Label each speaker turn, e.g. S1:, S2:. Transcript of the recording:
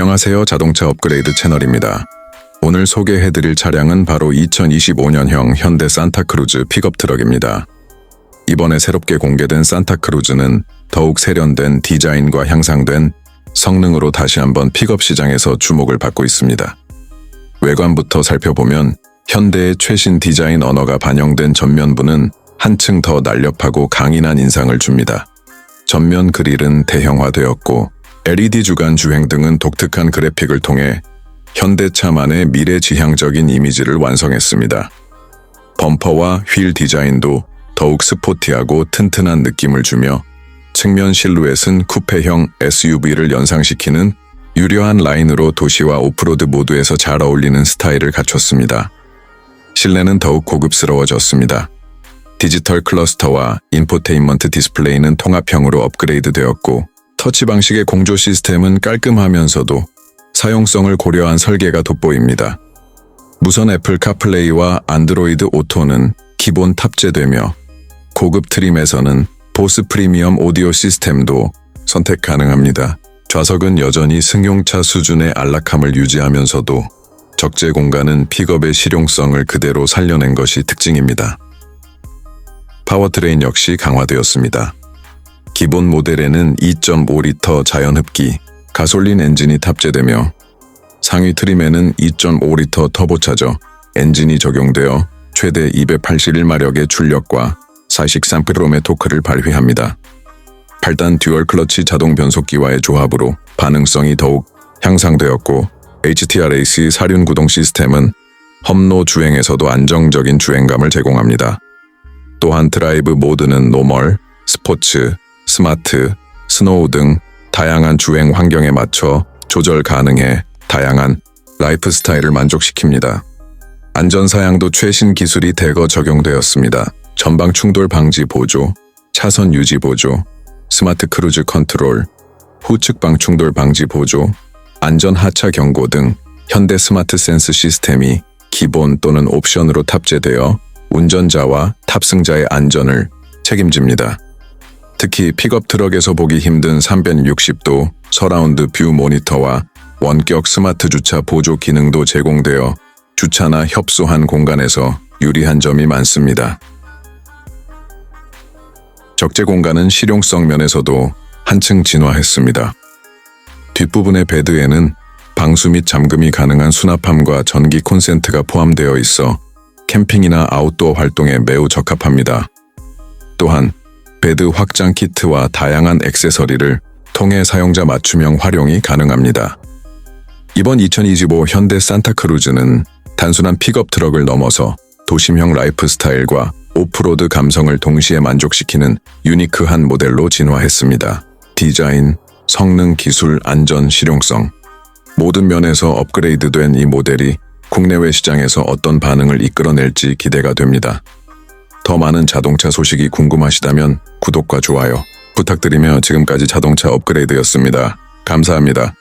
S1: 안녕하세요. 자동차 업그레이드 채널입니다. 오늘 소개해드릴 차량은 바로 2025년형 현대 산타크루즈 픽업 트럭입니다. 이번에 새롭게 공개된 산타크루즈는 더욱 세련된 디자인과 향상된 성능으로 다시 한번 픽업 시장에서 주목을 받고 있습니다. 외관부터 살펴보면 현대의 최신 디자인 언어가 반영된 전면부는 한층 더 날렵하고 강인한 인상을 줍니다. 전면 그릴은 대형화되었고 LED 주간 주행 등은 독특한 그래픽을 통해 현대차만의 미래지향적인 이미지를 완성했습니다. 범퍼와 휠 디자인도 더욱 스포티하고 튼튼한 느낌을 주며 측면 실루엣은 쿠페형 SUV를 연상시키는 유려한 라인으로 도시와 오프로드 모두에서 잘 어울리는 스타일을 갖췄습니다. 실내는 더욱 고급스러워졌습니다. 디지털 클러스터와 인포테인먼트 디스플레이는 통합형으로 업그레이드 되었고 터치 방식의 공조 시스템은 깔끔하면서도 사용성을 고려한 설계가 돋보입니다. 무선 애플 카플레이와 안드로이드 오토는 기본 탑재되며 고급 트림에서는 보스 프리미엄 오디오 시스템도 선택 가능합니다. 좌석은 여전히 승용차 수준의 안락함을 유지하면서도 적재 공간은 픽업의 실용성을 그대로 살려낸 것이 특징입니다. 파워트레인 역시 강화되었습니다. 기본 모델에는 2.5리터 자연흡기 가솔린 엔진이 탑재되며 상위 트림에는 2.5리터 터보차저 엔진이 적용되어 최대 281마력의 출력과 43km의 토크를 발휘합니다. 8단 듀얼 클러치 자동 변속기와의 조합으로 반응성이 더욱 향상되었고 HTRAC 사륜 구동 시스템은 험로 주행에서도 안정적인 주행감을 제공합니다. 또한 드라이브 모드는 노멀, 스포츠, 스마트, 스노우 등 다양한 주행 환경에 맞춰 조절 가능해 다양한 라이프 스타일을 만족시킵니다. 안전사양도 최신 기술이 대거 적용되었습니다. 전방 충돌 방지 보조, 차선 유지 보조, 스마트 크루즈 컨트롤, 후측 방 충돌 방지 보조, 안전 하차 경고 등 현대 스마트 센스 시스템이 기본 또는 옵션으로 탑재되어 운전자와 탑승자의 안전을 책임집니다. 특히 픽업 트럭에서 보기 힘든 360도 서라운드 뷰 모니터와 원격 스마트 주차 보조 기능도 제공되어 주차나 협소한 공간에서 유리한 점이 많습니다. 적재 공간은 실용성 면에서도 한층 진화했습니다. 뒷부분의 베드에는 방수 및 잠금이 가능한 수납함과 전기 콘센트가 포함되어 있어 캠핑이나 아웃도어 활동에 매우 적합합니다. 또한 베드 확장 키트와 다양한 액세서리를 통해 사용자 맞춤형 활용이 가능합니다. 이번 2025 현대 산타크루즈는 단순한 픽업 트럭을 넘어서 도심형 라이프 스타일과 오프로드 감성을 동시에 만족시키는 유니크한 모델로 진화했습니다. 디자인, 성능, 기술, 안전, 실용성 모든 면에서 업그레이드된 이 모델이 국내외 시장에서 어떤 반응을 이끌어낼지 기대가 됩니다. 더 많은 자동차 소식이 궁금하시다면 구독과 좋아요 부탁드리며 지금까지 자동차 업그레이드였습니다. 감사합니다.